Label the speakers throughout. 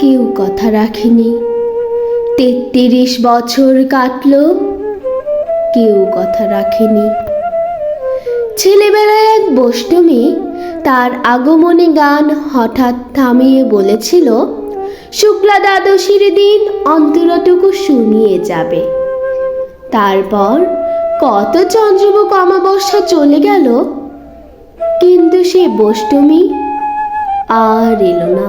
Speaker 1: কেউ কথা রাখেনি। তেত্রিশ বছর কাটলো, কেউ কথা রাখেনি। ছেলেবেলায় এক বষ্টমী তার আগমনী গান হঠাৎ থামিয়ে বলেছিল, শুক্লা দ্বাদশীর দিন অন্তরটুকু শুনিয়ে যাবে। তারপর কত চন্দ্রমুখ অমাবস্যা চলে গেল, কিন্তু সে বষ্টমী আর এলো না।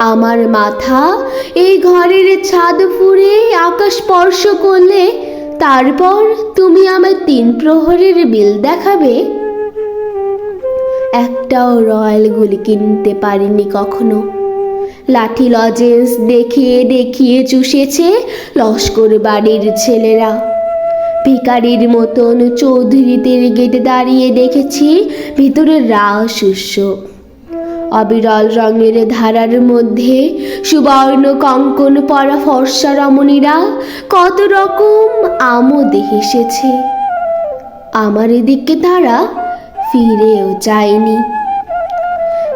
Speaker 1: আমার মাথা এই ঘরের ছাদ ফুঁড়ে আকাশ স্পর্শ করলে, তারপর তুমি আমার তিন প্রহরের বিল দেখাবে। একটাও রয়্যাল গুলি কিনতে পারিনি কখনো। লাঠি লজেন্স দেখিয়ে দেখিয়ে চুষেছে লস্কর বাড়ির ছেলেরা। ভিকারির মতন চৌধুরীদের গেটে দাঁড়িয়ে দেখেছি ভিতরে রাস উৎসব অবিরল রঙের ধারার মধ্যে সুবর্ণ কঙ্কন পরা ফর্সা রমণীরা কত রকম আমোদ হেসেছে। আমার এদিকে তারা ফিরেও যায়নি।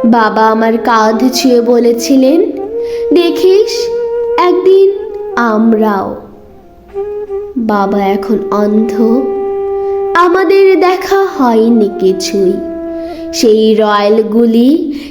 Speaker 1: বাবা আমার কাঁধ ছুঁয়ে বলেছিলেন, দেখিস, একদিন আমরাও। বাবা এখন অন্ধ। আমাদের দেখা হয়নি কিছুই। সেই রয়্যালগুলি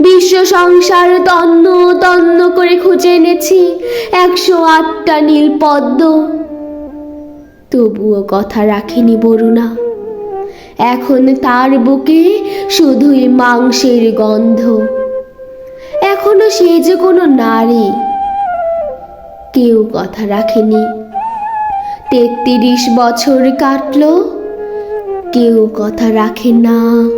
Speaker 1: বিশ্ব সংসার তন্ন তন্ন করে খুঁজে এনেছি, একশো আটটা নীল পদ্ম। তবুও কথা রাখেনি বরুণা। এখন তার বুকে শুধুই মাংসের গন্ধ। এখনও সে যে কোনো নারী। কেউ কথা রাখেনি। তেত্রিশ বছর কাটলো, কেউ কথা রাখে না।